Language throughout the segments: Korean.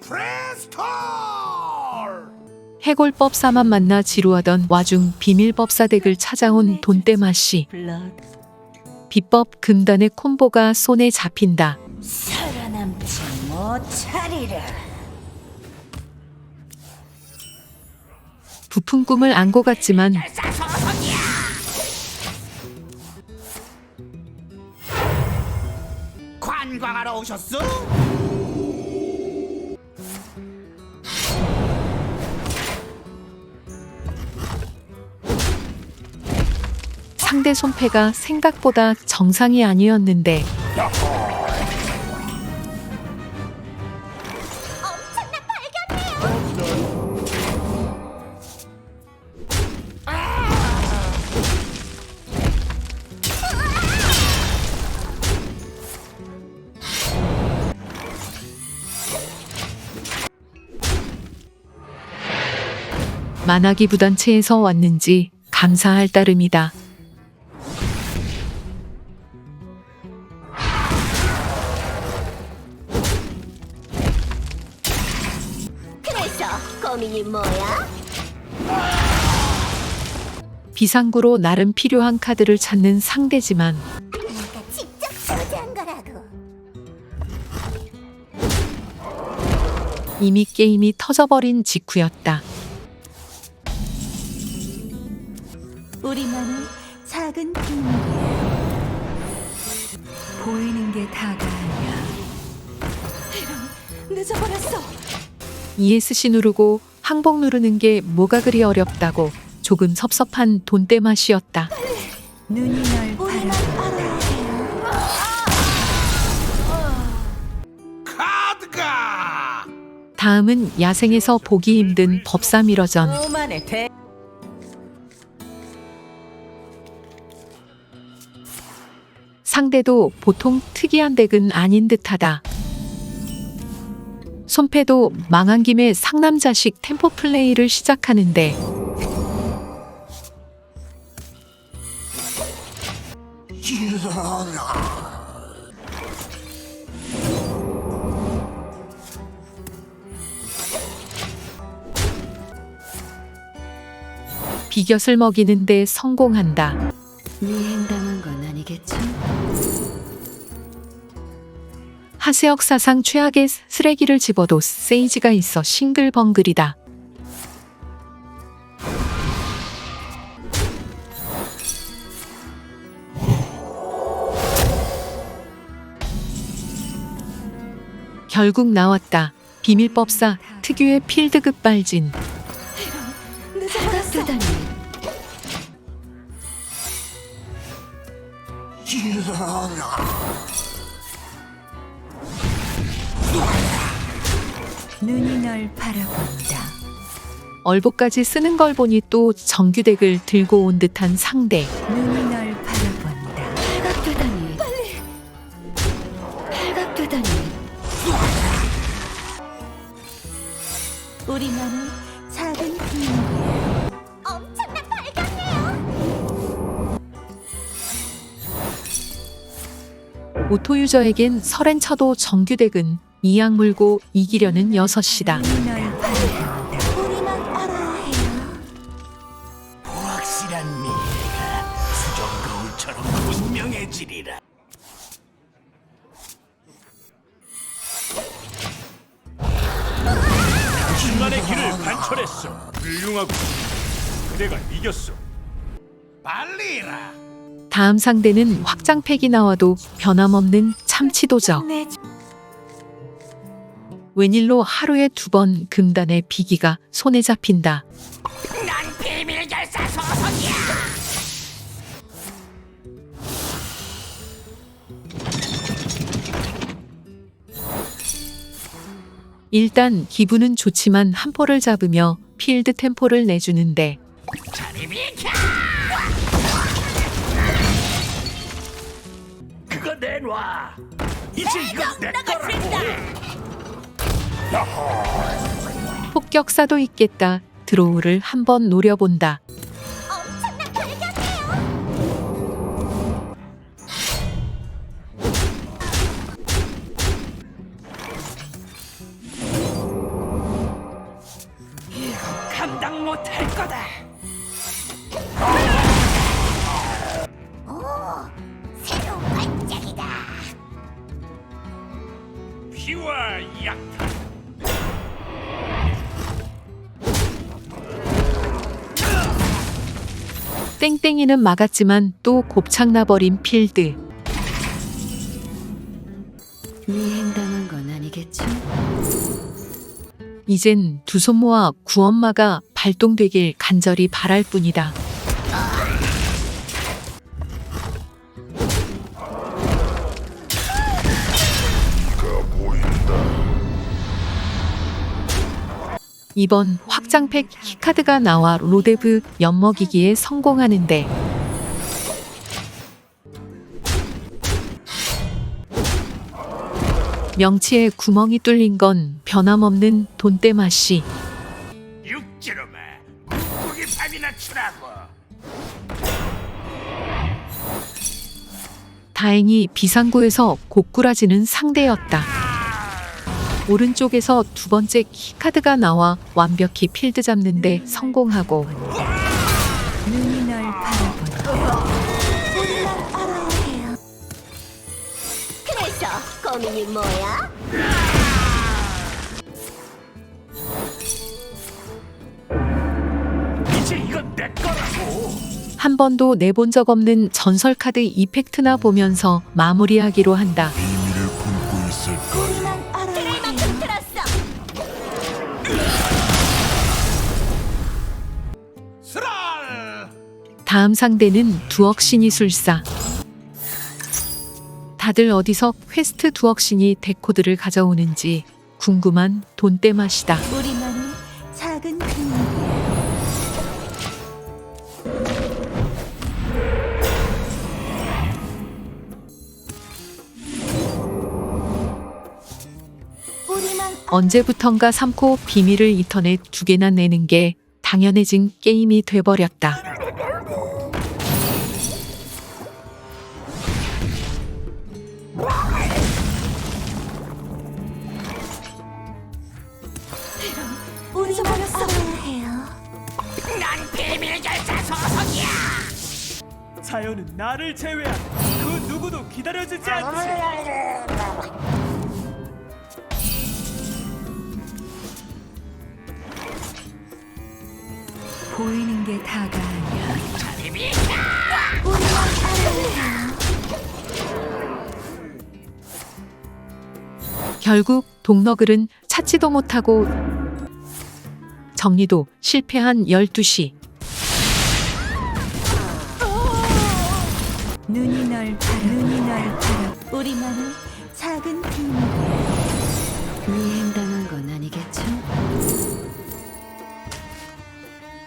프레스톨! 해골법사만 만나 지루하던 와중 비밀법사 댁을 찾아온 돈떼마 씨. 비법 금단의 콤보가 손에 잡힌다. 살아남지 못하리라. 부푼 꿈을 안고 갔지만 관광하러 오셨어? 상대 손패가 생각보다 정상이 아니었는데 만화기 부단체에서 왔는지 감사할 따름이다. 비상구로 나름 필요한 카드를 찾는 상대지만 내가 직접 소지한 거라고. 이미 게임이 터져버린 직후였다. 우리만의 작은 비밀이야. 보이는 게 다가 아니야. 늦어버렸어. ESC 누르고 항복 누르는 게 뭐가 그리 어렵다고 조금 섭섭한. 눈이 널 바라본다. 카드가! 다음은 야생에서 보기 힘든 법사 미러전. 오만의 대. 상대도 보통 특이한 덱은 아닌 듯하다. 손패도 망한 김에 상남자식 템포 플레이를 시작하는데 비곁을 먹이는 데 성공한다. 미행당한 건 아니겠죠? 하세역 사상 최악의 쓰레기를 집어도 세이지가 있어 싱글벙글이다. 결국 나왔다. 비밀법사 특유의 필드급 발진. 늦어버렸어. 눈이 널 바라본다. 얼보까지 쓰는 걸 보니 또 정규덱을 들고 온 듯한 상대. 눈이 오토 유저에겐 설엔 쳐도 정규 덱은 이악 물고 이기려는. 확실한 미래가 수정 거울처럼 분명해지리라. 신만의 길을 관철했어. 훌륭하고 그대가 이겼어. 빨리라! 다음 상대는 확장팩이 나와도 변함없는 참치도적. 내 웬일로 하루에 두 번 금단의 비기가 손에 잡힌다. 난 비밀 결사 소속이야! 일단 기분은 좋지만 한 포를 잡으며 필드 템포를 내주는데 자리 비켜! 그거 내놔. 이제 이건 내 거라고. 폭격사도 있겠다. 드로우를 한번 노려본다. 감당 못할 거다. 땡땡이는 막았지만 또 곱창나버린 필드. 미행당한 건 아니겠죠? 이젠 두 손 모아 구엄마가 발동되길 간절히 바랄 뿐이다. 이번 확장팩 키카드가 나와 로데브 엿먹이기에 성공하는데 명치에 구멍이 뚫린 건 변함없는 돈떼 맛이 육지로마 밥이나. 다행히 비상구에서 고꾸라지는 상대였다. 오른쪽에서 두 번째 키카드가 나와 완벽히 필드 잡는데 성공하고 눈이 널 바라본다. 우리만 알아야 해요. 그래서 고민이 뭐야? 이제 이건 내 거라고. 한 번도 내본 적 없는 전설 카드 이펙트나 보면서 마무리하기로 한다. 다음 상대는 두억 신이 술사. 다들 어디서 퀘스트 두억 신이 데코드를 가져오는지 궁금한 돈떼 맛이다. 우리만의 작은 비밀이야. 우리만 언제부턴가 삼코 비밀을 인터넷 두 개나 내는 게 당연해진 게임이 돼버렸다. 자연은 나를 제외한 그 누구도 기다려주지 않지. 보이는 게 다가 아니야. 결국 동너글은 찾지도 못하고 정리도 실패한 12시. 우리만의 작은 비밀이야. 미행당한 건 아니겠죠?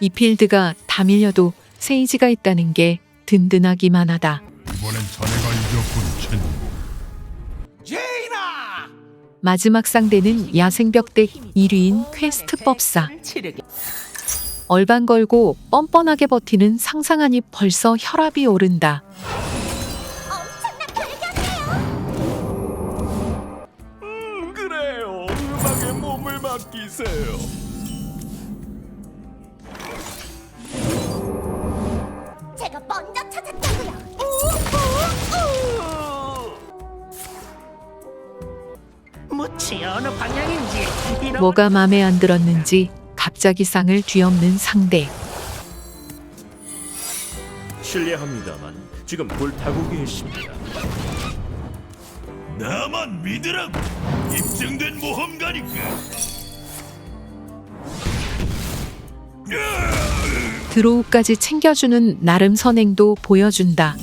이 필드가 다 밀려도 세이지가 있다는 게 든든하기만 하다. 이번엔 자네가 이겼군 제이나. 마지막 상대는 야생벽덱 1위인 퀘스트 법사. 얼반 걸고 뻔뻔하게 버티는 상상하니 벌써 혈압이 오른다. 맡기세요. 제가 먼저 찾았다고요. 무치 어느 방향인지 이런 뭐가 맘에 안 들었는지 갑자기 쌍을 뒤엎는 상대. 실례합니다만 지금 불타고 계십니다. 나만 믿으라고. 입증된 모험가니까. 드로우까지 챙겨주는 나름 선행도 보여준다.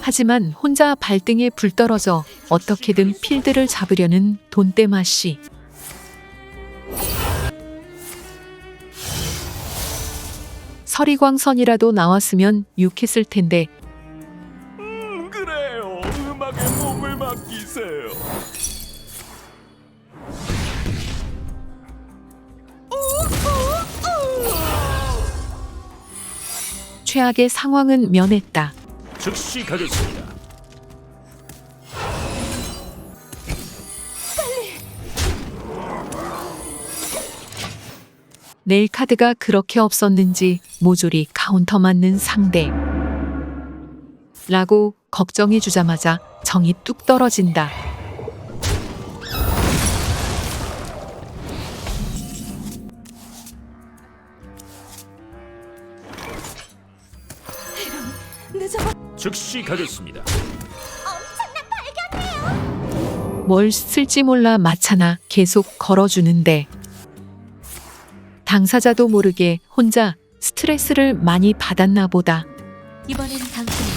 하지만 혼자 발등에 불 떨어져 어떻게든 필드를 잡으려는 돈떼 맛이. 서리광선이라도 나왔으면 유쾌했을 텐데 최악의 상황은 면했다. 즉시 가겠습니다. 내일 카드가 그렇게 없었는지 모조리 카운터 맞는 상대. 라고 걱정해 주자마자 정이 뚝 떨어진다. 즉시 가겠습니다. 엄청난 발견이에요. 뭘 쓸지 몰라 마차나 계속 걸어주는데 당사자도 모르게 혼자 스트레스를 많이 받았나 보다. 이번엔 이겼어.